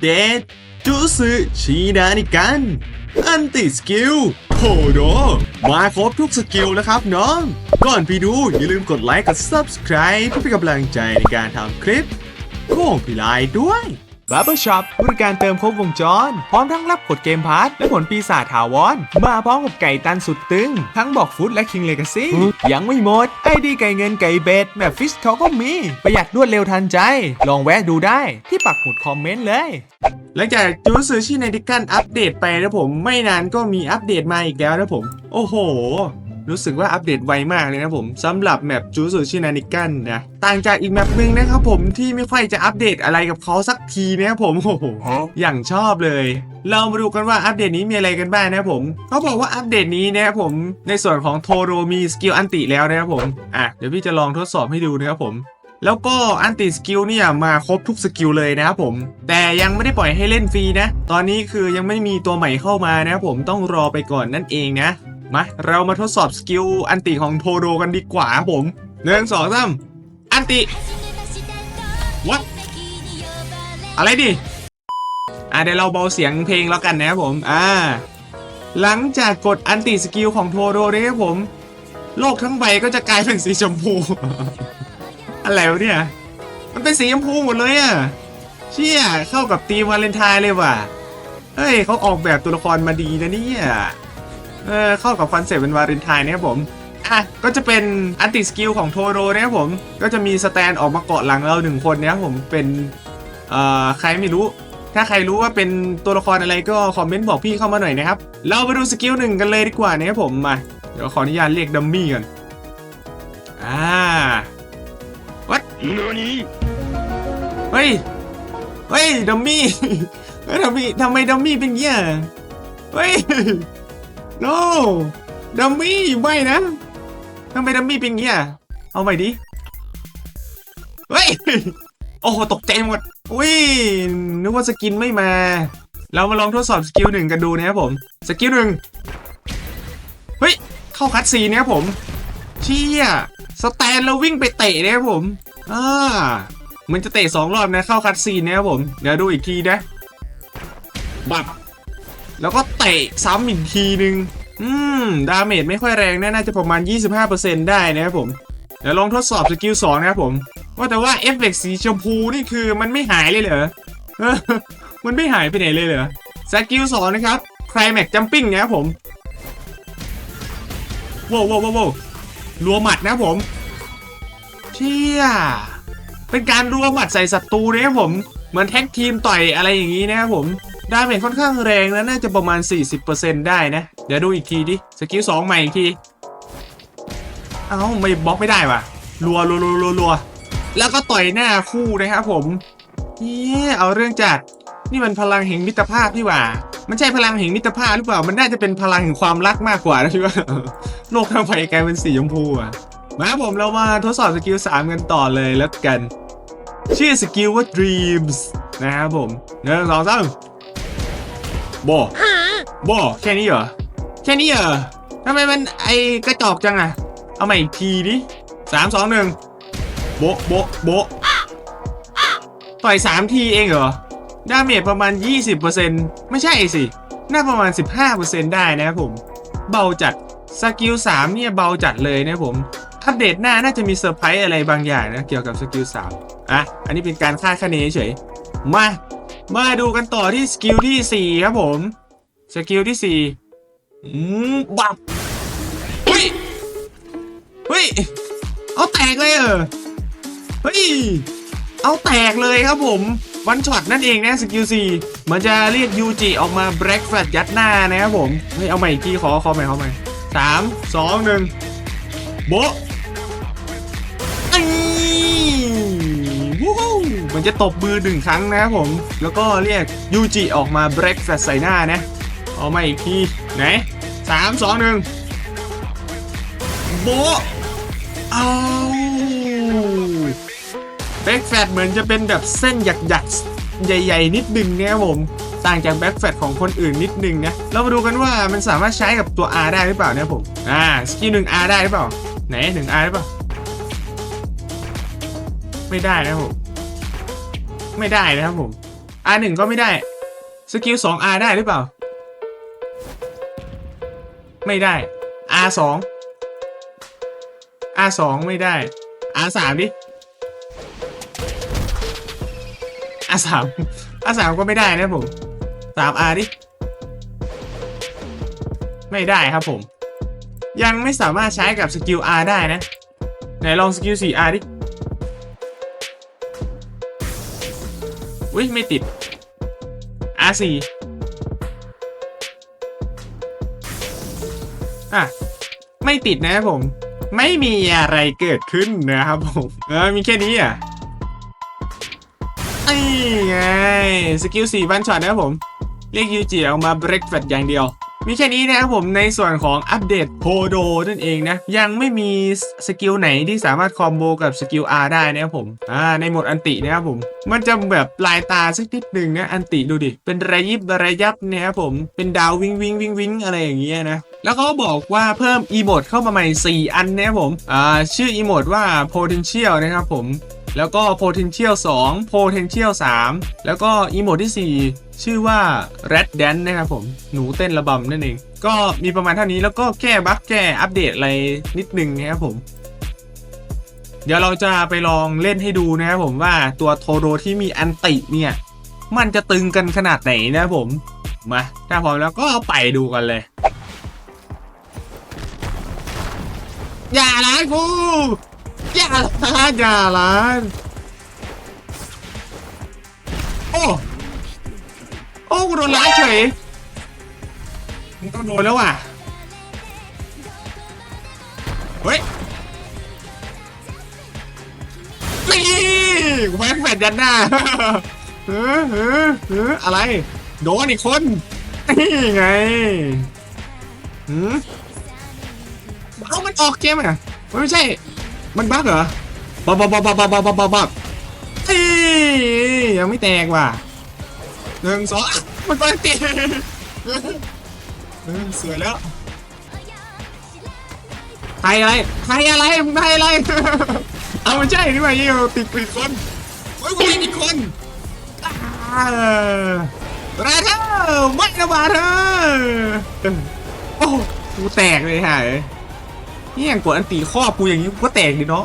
เดตจูซึชีนานิกัน อันติสกิลโคโดมาครบทุกสกิลนะครับน้อง ก่อนไปดูอย่าลืมกดไลค์กับ Subscribe เพื่อเป็นกำลังใจในการทำคลิปโค้งพิไลด้วย b a r b e r Shop บริการเติมครบวงจร พร้อมทั้งรับกดเกมพาร์ทและผลปีศาจถาวร มาพร้อมกับไก่ตันสุดตึง ทั้งบอกฟุตและ King Legacy ยังไม่หมด ไอดีไก่เงินไก่เบสแบบฟิชเขาก็มี ประหยัดรวดเร็วทันใจ ลองแวะดูได้ที่ปักหมุดคอมเมนต์เลย หลังจากจูซูชิในดิกันอัปเดตไปนะผมไม่นานก็มีอัปเดตมาอีกแล้วนะผม โอ้โห รู้สึกว่าอัปเดตไวมากเลยนะผมสำหรับแมปจูซูชินานิกันนะต่างจากอีกแมปหนึ่งนะครับผมที่ไม่ค่อยจะอัปเดตอะไรกับเขาสักทีนะครับผมโอ้โหอย่างชอบเลย เรามาดูกันว่าอัปเดตนี้มีอะไรกันบ้างนะครับผมเขาบอกว่าอัปเดตนี้นะครับผมในส่วนของโทโรมีสกิลอันติแล้วนะครับผมอะเดี๋ยวพี่จะลองทดสอบให้ดูนะครับผมแล้วก็อันติสกิลเนี่ยมาครบทุกสกิลเลยนะครับผม แต่ยังไม่ได้ปล่อยให้เล่นฟรีนะ ตอนนี้คือยังไม่มีตัวใหม่เข้ามานะครับผมต้องรอไปก่อนนั่นเองนะ มาเรามาทดสอบสกิลอันติของโทโดกันดีกว่าครับผมหนึ่งสองสามอันติ What อะไรดิอะเดี๋ยวเราเบาเสียงเพลงแล้วกันนะครับผม อ่า หลังจากกดอันติสกิลของโทโดนะครับผม โลกทั้งใบก็จะกลายเป็นสีชมพู อะไรวะเนี่ย มันเป็นสีชมพูหมดเลยอะ เชี่ยเข้ากับธีมวาเลนไทน์เลยว่ะ เฮ้ยเขาออกแบบตัวละครมาดีนะเนี่ย เออเข้ากับคอนเซ็ปต์เป็นวาเลนไทน์นะครับผมอะก็จะเป็นอันติสกิลของโทโรนะครับผม ก็จะมีสแตนออกมาเกาะหลังเราหนึ่งคนนะครับผมเป็นเอ่อใครไม่รู้ ถ้าใครรู้ว่าเป็นตัวละครอะไรก็คอมเมนต์บอกพี่เข้ามาหน่อยนะครับ เราไปดูสกิลหนึ่งกันเลยดีกว่านะครับผมมาเดี๋ยวขออนุญาตเรียกดัมมี่กันอ่าวัดเฮ้ยเฮ้ยดัมมี่เฮ้ยดัมมี่ทำไมดัมมี่เป็นเงี้ยเฮ้ย no ดัมมี่ไม่นะทำไมดัมมี่เป็นงี้ยเอาใหม่ดิเฮ้ยโอ้โหตกใจหมดอุ้ยนึกว่าสกินไม่มา เรามาลองทดสอบสกิลหนึ่งกันดูนะครับผมสกิลหนึ่งเฮ้ยเข้าคัดซีนนะครับผมเชี่ยสแตนแล้ววิ่งไปเตะนะครับผมอ่ามันจะเตะสองรอบนะเข้าคัดซีนนะครับผม เดี๋ยวดูอีกทีนะบับ แล้วก็เตะซ้ำอีกทีนึง อืม ดาเมจไม่ค่อยแรงนะน่าจะประมาณ 25%ได้นะครับผม เดี๋ยวลองทดสอบสกิล2นะครับผม ว่าแต่ว่าเอฟเฟกต์สีชมพูนี่คือมันไม่หายเลยเหรอมันไม่หายไปไหนเลยเหรอสกิล2นะครับไคลแม็กจัมปิ้งนะครับผมว้าวว้าวว้าวรัวหมัดนะครับผม เชี่ย เป็นการรัวหมัดใส่ศัตรูนะครับผม เหมือนแท็กทีมต่อยอะไรอย่างนี้นะครับผม ดาเมจค่อนข้างแรงนะน่าจะประมาณ 40%ได้นะ เดี๋ยวดูอีกทีดิ สกิล2ใหม่อีกที เอ้าไม่บล็อกไม่ได้ว่ะรัวรัวรัวรัวรัวแล้วก็ต่อยหน้าคู่นะครับผมเย้เอาเรื่องจัด นี่มันพลังแห่งมิตรภาพนี่หว่า มันใช่พลังแห่งมิตรภาพหรือเปล่า มันน่าจะเป็นพลังแห่งความรักมากกว่านะพี่ว่า โลกทั้งใบกลายเป็นสีชมพูอะ มาครับผมเรามาทดสอบสกิล3กันต่อเลยแล้วกัน ชื่อสกิลว่า Dreams นะครับผมหนึ่งสองสาม โบโบแค่นี้เหรอ แค่นี้เหรอทำไมมันไอกระจอกจังอะเอาใหม่อีกทีดิสามสองหนึ่งโบะโบะโบะต่อยสามทีเองเหรอ ดาเมจประมาณ 20%ไม่ใช่สิ น่าประมาณ 15%ได้นะครับผม เบาจัด สกิล3เนี่ยเบาจัดเลยนะครับผม อัปเดตหน้าน่าจะมีเซอร์ไพรส์อะไรบางอย่างนะ เกี่ยวกับสกิล3อะ อันนี้เป็นการคาดคะเนเฉย มา มาดูกันต่อที่สกิลที่ 4 ครับผม สกิลที่ 4 อืม บับเฮ้ย เฮ้ย เอาแตกเลยเหรอเฮ้ย เอาแตกเลยครับผมวันช็อตนั่นเองนะสกิลซีมันจะเรียกยูจิออกมาแบล็กแฟลตยัดหน้านะครับผมเฮ้ยเอาใหม่อีกทีขอขอใหม่ขอใหม่สามสองหนึ่งโบะ ฮู้มันจะตบมือหนึ่งครั้งนะครับผม แล้วก็เรียกยูจิออกมาแบล็กแฟลตใส่หน้านะเอาม่อีกทีไหนสามสองหนึ่งโบเอาแบ็กแฟตเหมือนจะเป็นแบบเส้นหยักๆ ใหญ่ ๆ นิดนึงนะครับผมต่างจากแบ็กแฟตของคนอื่นนิดนึงนะ เรามาดูกันว่ามันสามารถใช้กับตัว R ได้หรือเปล่านี่ยผม อ่า สกิลหนึ่ง R ได้หรือเปล่า ไหนหนึ่ง R ได้เปล่า ไม่ได้นะผม ไม่ได้นะครับผม R1 ก็ไม่ได้ สกิล 2R ได้หรือเปล่า ไม่ได้ R2 R2 ไม่ได้ R3 ดิ R3 R3 ก็ไม่ได้นะผม 3R ดิ ไม่ได้ครับผม ยังไม่สามารถใช้กับสกิล R ได้นะ ไหนลองสกิล 4R ดิ อุ้ยไม่ติด R4 อะ ไม่ติดนะครับผม ไม่มีอะไรเกิดขึ้นนะครับผมเออมีแค่นี้อะนี่ไง สกิล4วันช็อตนะครับผม เรียกยูจิออกมาเบรกแฟตอย่างเดียว มีแค่นี้นะครับผมในส่วนของอัปเดตโพโดนั่นเองนะ ยังไม่มีสกิลไหนที่สามารถคอมโบกับสกิล R ได้นะครับผมอ่าในหมดอันตินะครับผม มันจะแบบลายตาสักนิดหนึ่งนะอันติดูดิ เป็นระยิบระยับนะครับผมเป็นดาววิงวิงวิงวิงอะไรอย่างเงี้ยนะแล้วเขาบอกว่าเพิ่มอีโมดเข้ามาใหม่ 4 อันนะครับผมอ่าชื่ออีโมดว่า potential นะครับผม แล้วก็ potential 2 potential 3 แล้วก็อีโมดที่ 4 ชื่อว่า red dance นะครับผม หนูเต้นระบำนั่นเอง ก็มีประมาณเท่านี้แล้วก็แก้บั๊กแก้อัปเดตอะไรนิดนึงนะครับผม เดี๋ยวเราจะไปลองเล่นให้ดูนะครับผมว่าตัวโทโดที่มีอันติเนี่ย มันจะตึงกันขนาดไหนนะครับผม มา ถ้าพร้อมแล้วก็เอาไปดูกันเลย อย่าล้านกู อย่าล้านอย่าล้านโอ้โอ้กูโดนล้านเฉยมึงต้องโดนแล้วว่ะเฮ้ยนี่กูแม่งแฟดยันหน้าเออเออเอออะไร โดนอีกคนนี่ไงหืมเอามันออกเกมอะมันไม่ใช่ มันบั๊กเหรอบับบับบับบับบับบับบับบับเอ้ยยังไม่แตกว่ะหนึ่งสองมันปกติเสวยแล้วไทยอะไรไทยอะไรมึงไทยอะไร เอาไม่ใช่นี่หว่ายี่เราติดปิดคนโอ้ยกูติดคนอ่าราเธอไม่นะบาเธอโอ้กูแตกเลยฮะ นี่อย่างกดอันตีข้อกูอย่างนี้กูก็แตกดิเนาะ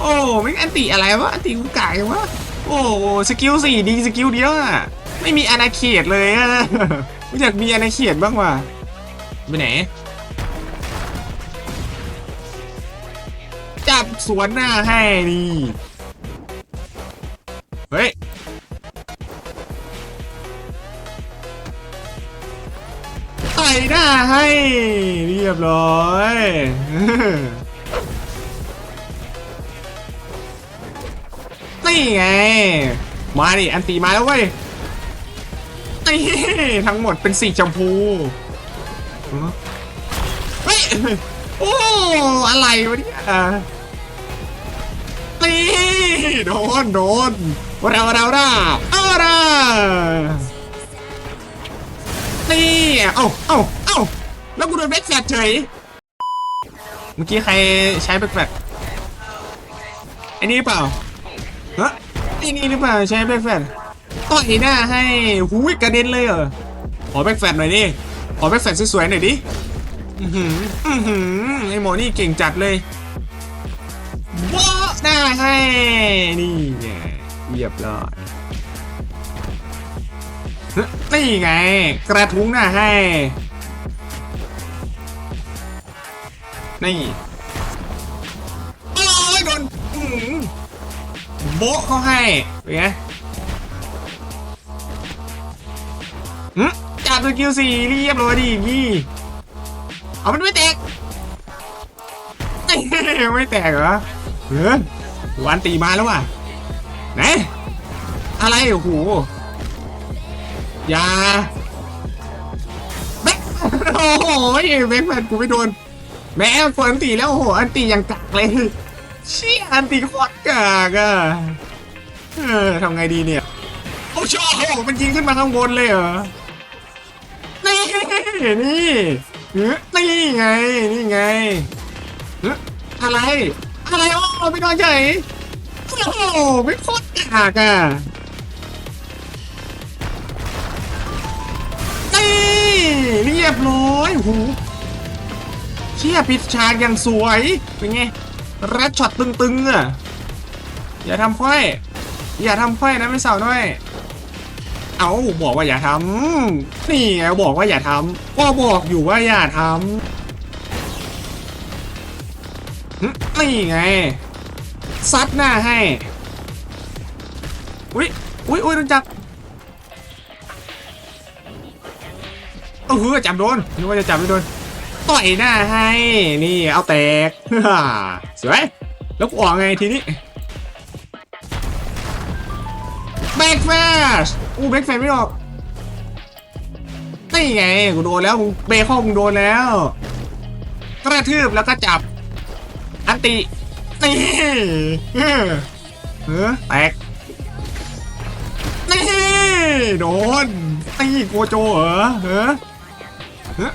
โอ้ไม่อันตีอะไรวะอันตีกูกายวะโอ้สกิลสี่ดีสกิลเดียวอะไม่มีอนาเขตเลยอะกูอยากมีอนาเขตบ้างว่ะไปไหนจับสวนหน้าให้นี่ ส่หน้าให้เรียบร้อยนี่ไง มาดิ อันตีมาแล้วเว้ยนี่ทั้งหมดเป็นสีชมพูเฮ้ยโอ้อะไรวะเนี่ยนี่โดนโดนเราเราเราเอาละ นี่เอ้าเอ้าเอ้าแล้วกูโดนแบ็คแฟลชเฉย เมื่อกี้ใครใช้แบ็คแฟลชไอ้นี่เปล่าฮะไอ้นี่หรือเปล่าใช้แบ็คแฟลชต่อยหน้าให้หูยกระเด็นเลยเหรอ ขอแบ็คแฟลชหน่อยดิ ขอแบ็คแฟลชสวยๆหน่อยดิ อือหือ อือหือ ไอหมอนี่เก่งจัดเลยว้าหน้าให้ นี่ไงเรียบร้อย นี่ไง กระทุ้งหน้าให้ นี่โอ้ยโดนหือโบะเขาให้เป็นไงหึจับสกิลสี่เรียบร้อยดีพี่เอามันไม่แตก ไม่แตกเหรอเออวันตีมาแล้วว่ะไหนอะไรโอ้โห ย่าแบ็คโอ้โหแบ็คแมนกูไม่โดน แม่กดอันตีแล้วโอ้โหอันตียังกากเลยเชี่ยอันตีโคตรกากอะเออทำไงดีเนี่ยโอ้โหมันยิงขึ้นมาข้างบนเลยเหรอนี่นี่เออนี่ไงนี่ไงเอ๊ะอะไร อะไรโอ้ไม่โดนเฉยโอ้โหไม่โคตรกากอะ เรียบร้อยโอ้โหเชี่ยปิดฉากอย่างสวย เป็นไงรัดช็อตตึงๆอะ อย่าทำค่อย อย่าทำค่อยนะไม่สาวน้อย เอาบอกว่าอย่าทำนี่บอกว่าอย่าทำก็บอกอยู่ว่าอย่าทำนี่ไง ซัดหน้าให้ อุ้ยอุ้ยอุ้ยโดนจับ เออจับโดนนึกว่าจะจับไม่โดนต่อยหน้าให้นี่เอาแตกสวยแล้วกูออกไงทีนี้แบ็กแฟชอู้แบ็กแฟชไม่ออกนี่ไงกูโดนแล้วมึงเบคอนมึงโดนแล้วกระทืบแล้วก็จับ อันตินี่เออเออแตกนี่โดนนี่โกโจเหรอเออ เออ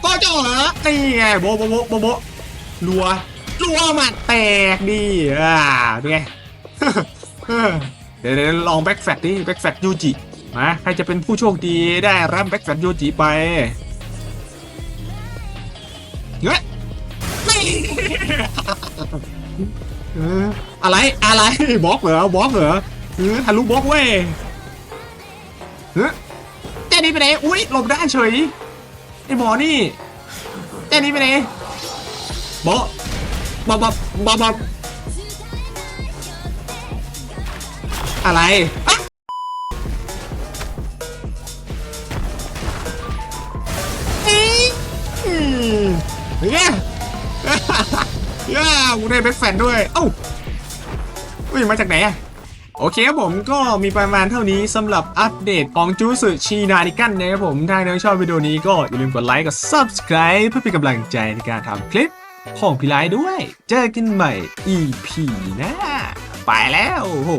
โกโจเหรอนี่ไงโบโบโบโบโบรัวรัวมัดแตกดีอ่าเป็นไงเดี๋ยวลองแบ็กแฟตดิแบ็กแฟตยูจิมาใครจะเป็นผู้โชคดีได้รับแบ็กแฟตยูจิไปเฮ้ยออะไรอะไรบล็อกเหรอบล็อกเหรอเออทะลุบล็อกเว้ยเฮ้ยเต้นนี้ไปไหนอุ้ยหลบได้เฉย หมอนี่เต้นนี้ไปไหนบอบบอบบอบบอบอะไรอะอืมเนี่ยย่ากูได้แบ็คแฟนด้วย เอ้าอุ้ยมาจากไหนอะ โอเคครับผมก็มีประมาณเท่านี้สำหรับอัปเดตของจูสึชีนาริกันนะครับผมถ้าน้องชอบวิดีโอนี้ก็อย่าลืมกดไลค์กับ Subscribe เพื่อเป็นกำลังใจในการทำคลิปของพี่ไลด้วย เจอกันใหม่ EP หน้าไปแล้วโอ้โห